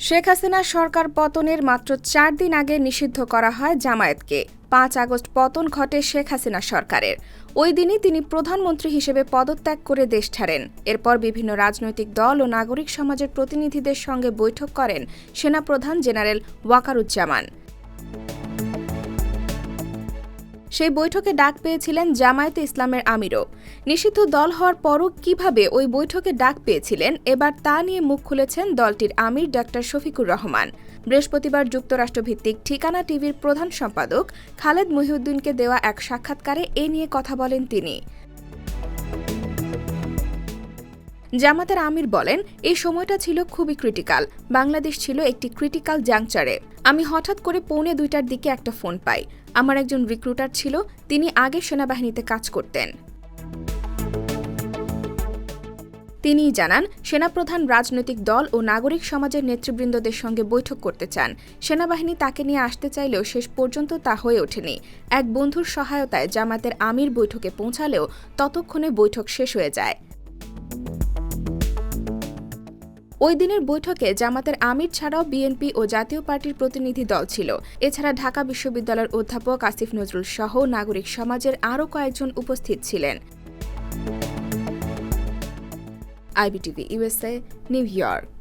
শেখ হাসিনা সরকার পতনের মাত্র চার দিন আগে নিষিদ্ধ করা হয় জামায়াতকে। পাঁচ আগস্ট পতন ঘটে শেখ হাসিনা সরকারের। ওই দিনই তিনি প্রধানমন্ত্রী হিসেবে পদত্যাগ করে দেশ ছাড়েন। এরপর বিভিন্ন রাজনৈতিক দল ও নাগরিক সমাজের প্রতিনিধিদের সঙ্গে বৈঠক করেন সেনাপ্রধান জেনারেল ওয়াকারুজ্জামান। সেই বৈঠকে ডাক পেয়েছিলেন জামায়াতে ইসলামের আমিরও। নিষিদ্ধ দল হওয়ার পরও কীভাবে ওই বৈঠকে ডাক পেয়েছিলেন, এবার তা নিয়ে মুখ খুলেছেন দলটির আমির ডাক্তার শফিকুর রহমান। বৃহস্পতিবার যুক্তরাষ্ট্রভিত্তিক ঠিকানা টিভির প্রধান সম্পাদক খালেদ মহিউদ্দিনকে দেওয়া এক সাক্ষাৎকারে এ নিয়ে কথা বলেন তিনি। জামাতের আমির বলেন, এই সময়টা ছিল খুবই ক্রিটিক্যাল বাংলাদেশ ছিল একটি ক্রিটিক্যাল জাংচারে আমি হঠাৎ করে পৌনে দুইটার দিকে একটা ফোন পাই। আমার একজন রিক্রুটার ছিল, তিনি আগে সেনাবাহিনীতে কাজ করতেন। তিনিই জানান, সেনাপ্রধান রাজনৈতিক দল ও নাগরিক সমাজের নেতৃবৃন্দদের সঙ্গে বৈঠক করতে চান। সেনাবাহিনী তাকে নিয়ে আসতে চাইলেও শেষ পর্যন্ত তা হয়ে ওঠেনি। এক বন্ধুর সহায়তায় জামাতের আমির বৈঠকে পৌঁছালেও ততক্ষণে বৈঠক শেষ হয়ে যায়। ওই দিনের বৈঠকে জামাতের আমির ছাড়াও বিএনপি ও জাতীয় পার্টির প্রতিনিধি দল ছিল। এছাড়া ঢাকা বিশ্ববিদ্যালয়ের অধ্যাপক আসিফ নজরুল সহ নাগরিক সমাজের আরও কয়েকজন উপস্থিত ছিলেন। IBTV USA New York.